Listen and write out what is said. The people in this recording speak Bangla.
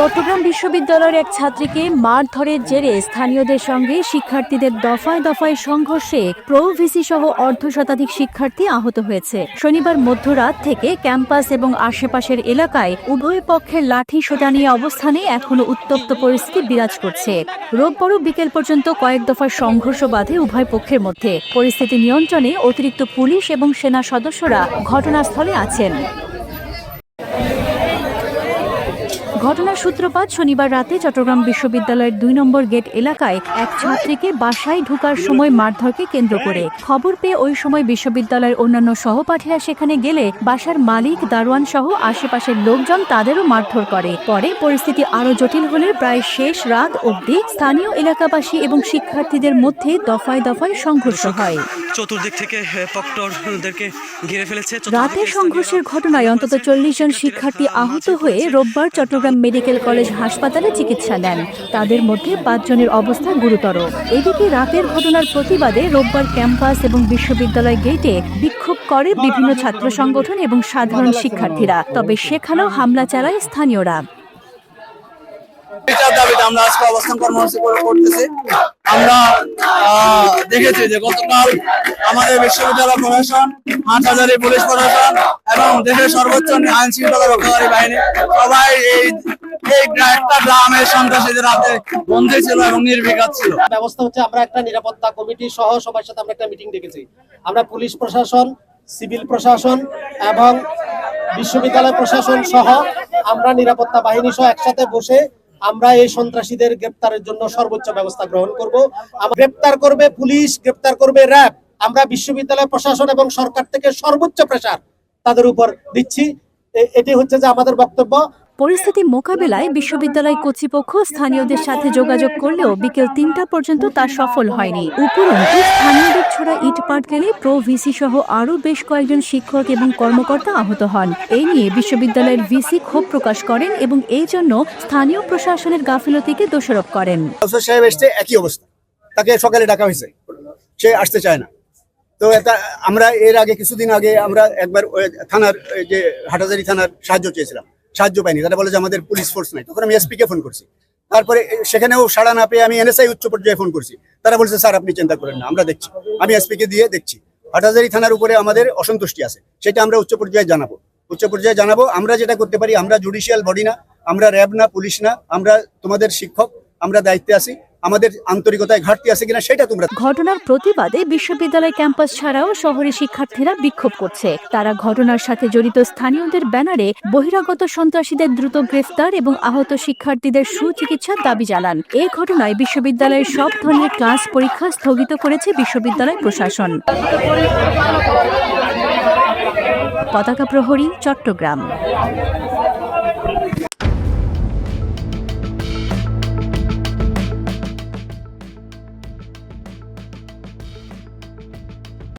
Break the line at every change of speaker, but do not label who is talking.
চট্টগ্রাম বিশ্ববিদ্যালয়ের এক ছাত্রীকে মারধরের জেরে স্থানীয়দের সঙ্গে শিক্ষার্থীদের দফায় দফায় সংঘর্ষে প্রো ভিসি সহ অর্ধ শতাধিক শিক্ষার্থী আহত হয়েছে। শনিবার মধ্যরাত থেকে ক্যাম্পাস এবং আশেপাশের এলাকায় উভয় পক্ষের লাঠি সোটা নিয়ে অবস্থানে এখনও উত্তপ্ত পরিস্থিতি বিরাজ করছে। রোববারও বিকেল পর্যন্ত কয়েক দফা সংঘর্ষ বাধে উভয় পক্ষের মধ্যে। পরিস্থিতি নিয়ন্ত্রণে অতিরিক্ত পুলিশ এবং সেনা সদস্যরা ঘটনাস্থলে আছেন। ঘটনার সূত্রপাত শনিবার রাতে চট্টগ্রাম বিশ্ববিদ্যালয়ের দুই নম্বর গেট এলাকায় এক ছাত্রীকে বাসায় ঢুকার সময় মারধরকে কেন্দ্র করে। খবর পেয়ে ওই সময় বিশ্ববিদ্যালয়ের অন্যান্য সহপাঠীরা সেখানে গেলে বাসার মালিক, দারোয়ান সহ আশেপাশের লোকজন তাদেরও মারধর করে। পরে পরিস্থিতি আরও জটিল হলে প্রায় শেষ রাত অবধি স্থানীয় এলাকাবাসী এবং শিক্ষার্থীদের মধ্যে দফায় দফায় সংঘর্ষ হয়।
চতুর্দিক থেকে আহ, প্রক্টরদেরকে ঘিরে ফেলেছে
রাতে সংঘর্ষের ঘটনায় অন্তত চল্লিশ জন শিক্ষার্থী আহত হয়ে রোববার চট্টগ্রাম মেডিকেল কলেজ হাসপাতালে চিকিৎসা নেন। তাদের মধ্যে পাঁচজনের অবস্থা গুরুতর। এদিকে রাতের ঘটনার প্রতিবাদে রোববার ক্যাম্পাস এবং বিশ্ববিদ্যালয় গেটে বিক্ষোভ করে বিভিন্ন ছাত্র সংগঠন এবং সাধারণ শিক্ষার্থীরা। তবে সেখানেও হামলা চালায় স্থানীয়রা।
আমরা আজকে অবস্থান কর্মসূচি করতেছি। আমরা দেখেছি যে গতকাল আমাদের বিশ্ববিদ্যালয় প্রশাসন হাটহাজারি পুলিশ প্রশাসন এবং দেশের সর্বোচ্চ আইন শৃঙ্খলা রক্ষাকারী বাহিনী সবাই এই ছিল এবং ছিল।
ব্যবস্থা হচ্ছে আমরা একটা নিরাপত্তা কমিটি সহ সবার সাথে আমরা একটা মিটিং ডেকেছি। আমরা পুলিশ প্রশাসন, সিভিল প্রশাসন এবং বিশ্ববিদ্যালয় প্রশাসন সহ আমরা নিরাপত্তা বাহিনী সহ একসাথে বসে আমরা এই সন্ত্রাসীদের গ্রেপ্তারের জন্য সর্বোচ্চ ব্যবস্থা গ্রহণ করব। গ্রেপ্তার করবে পুলিশ, গ্রেপ্তার করবে র্যাব। আমরা বিশ্ববিদ্যালয় প্রশাসন এবং সরকার থেকে সর্বোচ্চ প্রেসার তাদের উপর দিচ্ছি। এটি হচ্ছে যে আমাদের বক্তব্য।
পরিস্থিতি মোকাবেলায় বিশ্ববিদ্যালয় কর্তৃপক্ষ স্থানীয়দের সাথে যোগাযোগ করলেও বিকেল তিনটা পর্যন্ত তা সফল হয়নি। উপরন্তু স্থানীয়দের ছোড়া ইট পাটকেলে প্রো ভিসি সহ আরও বেশ কয়েকজন শিক্ষক এবং কর্মকর্তা আহত হন। নিয়ে বিশ্ববিদ্যালয়ের ভিসি ক্ষোভ প্রকাশ করেন এবং এই জন্য স্থানীয় প্রশাসনের গাফিলতিকে দোষারোপ করেন।
সাহেব এসছে, একই অবস্থা। তাকে সকালে ডাকা হয়েছে। সে আসতে চায় না। তো এটা আমরা এর আগে কিছুদিন আগে আমরা একবার থানার যে হাটাজারি থানার সাহায্য চেয়েছিলাম। সাহায্য পাইনি। তারা বলে যে আমাদের পুলিশ ফোর্স নাই। তখন আমি এসপি কে ফোন করছি। তারপরে সেখানেও সাড়া না পেয়ে আমি এনএসআই উচ্চ পর্যায়ে ফোন করছি। তারা বলছে, স্যার, আপনি চিন্তা করেন না, আমরা দেখছি। আমি এসপি কে দিয়ে দেখছি। হাটাজারি থানার উপরে আমাদের অসন্তুষ্টি আছে, সেটা আমরা উচ্চ পর্যায়ে জানাব। উচ্চ পর্যায়ে জানাব, আমরা যেটা করতে পারি, আমরা জুডিশিয়াল বডি না, আমরা র্যাব না, পুলিশ না, আমরা তোমাদের শিক্ষক, আমরা দায়িত্বে আছি। আমাদের আন্তরিকতায় ঘাটতি আছে কিনা সেটা তোমরা
ঘটনার প্রতিবাদে বিশ্ববিদ্যালয় ক্যাম্পাস ছাড়াও শহরে শিক্ষার্থীরা বিক্ষোভ করছে। তারা ঘটনার সাথে জড়িত স্থানীয়দের ব্যানারে বহিরাগত সন্ত্রাসীদের দ্রুত গ্রেফতার এবং আহত শিক্ষার্থীদের সুচিকিৎসার দাবি জানান। এই ঘটনায় বিশ্ববিদ্যালয়ের সব ধরনের ক্লাস পরীক্ষা স্থগিত করেছে বিশ্ববিদ্যালয় প্রশাসন। পতাকা প্রহরী, চট্টগ্রাম।